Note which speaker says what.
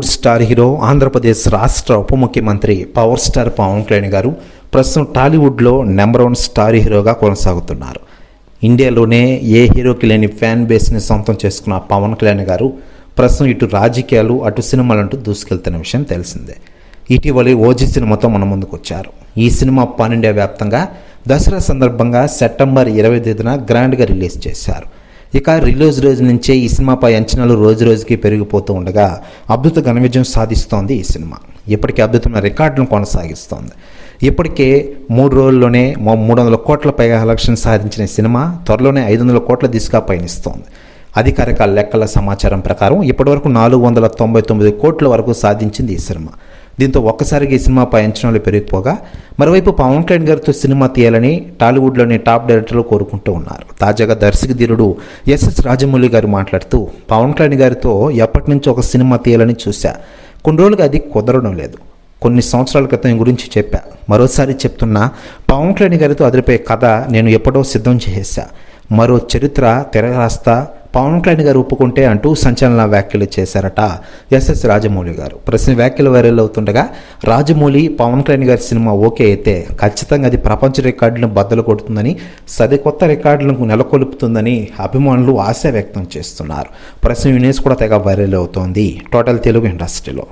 Speaker 1: Bollywood star hero Andhra Pradesh రాష్ట్ర ఉప ముఖ్యమంత్రి పవర్ స్టార్ పవన్ కళ్యాణ్ గారు ప్రస్తుతం టాలీవుడ్లో నెంబర్ వన్ స్టార్ హీరోగా కొనసాగుతున్నారు. ఇండియాలోనే ఏ హీరోకి లేని ఫ్యాన్ బేస్ని సొంతం చేసుకున్న పవన్ కళ్యాణ్ గారు ప్రస్తుతం ఇటు రాజకీయాలు అటు సినిమాలంటూ దూసుకెళ్తున్న విషయం తెలిసిందే. ఇటీవలే ఓజీ సినిమాతో మన ముందుకు వచ్చారు ఈ సినిమా పాన్ ఇండియా వ్యాప్తంగా దసరా సందర్భంగా సెప్టెంబర్ ఇరవై తేదీన గ్రాండ్గా రిలీజ్ చేశారు. ఇక రిలీజ్ రోజు నుంచే ఈ సినిమాపై అంచనాలు రోజు రోజుకి పెరిగిపోతూ ఉండగా అద్భుత ఘన విజయం సాధిస్తోంది ఈ సినిమా. ఇప్పటికే అద్భుతమైన రికార్డులను కొనసాగిస్తోంది. ఇప్పటికే మూడు రోజుల్లోనే మూడు వందల కోట్ల పైగా కలెక్షన్ సాధించిన సినిమా త్వరలోనే ఐదు వందల కోట్ల దిశగా పయనిస్తోంది. అధికారిక లెక్కల సమాచారం ప్రకారం ఇప్పటివరకు నాలుగు వందల తొంభై తొమ్మిది కోట్ల వరకు సాధించింది ఈ సినిమా. దీంతో ఒక్కసారిగా ఈ సినిమాపై అంచనాలు పెరిగిపోగా మరోవైపు పవన్ కళ్యాణ్ గారితో సినిమా తీయాలని టాలీవుడ్లోని టాప్ డైరెక్టర్లు కోరుకుంటూ ఉన్నారు. తాజాగా దర్శక ధీరుడు ఎస్ఎస్ రాజమౌళి గారు మాట్లాడుతూ పవన్ కళ్యాణ్ గారితో ఎప్పటి నుంచో ఒక సినిమా తీయాలని చూశా. కొన్ని రోజులుగా అది కుదరడం లేదు. కొన్ని సంవత్సరాల క్రితం గురించి చెప్పా. మరోసారి చెప్తున్నా పవన్ కళ్యాణ్ గారితో అదిరిపోయే కథ నేను ఎప్పుడో సిద్ధం చేసేసా మరో చరిత్ర తెరరాస్తా పవన్ కళ్యాణ్ గారు ఒప్పుకుంటే అంటూ సంచలన వ్యాఖ్యలు చేశారట ఎస్ఎస్ రాజమౌళి గారు. ప్రశ్న వ్యాఖ్యలు వైరల్ అవుతుండగా రాజమౌళి పవన్ కళ్యాణ్ గారి సినిమా ఓకే అయితే ఖచ్చితంగా అది ప్రపంచ రికార్డులను బద్దలు కొడుతుందని సరికొత్త రికార్డులను నెలకొల్పుతుందని అభిమానులు ఆశ వ్యక్తం చేస్తున్నారు. ప్రశ్న వినేసి కూడా తెగ వైరల్ అవుతోంది. టోటల్ తెలుగు ఇండస్ట్రీలో.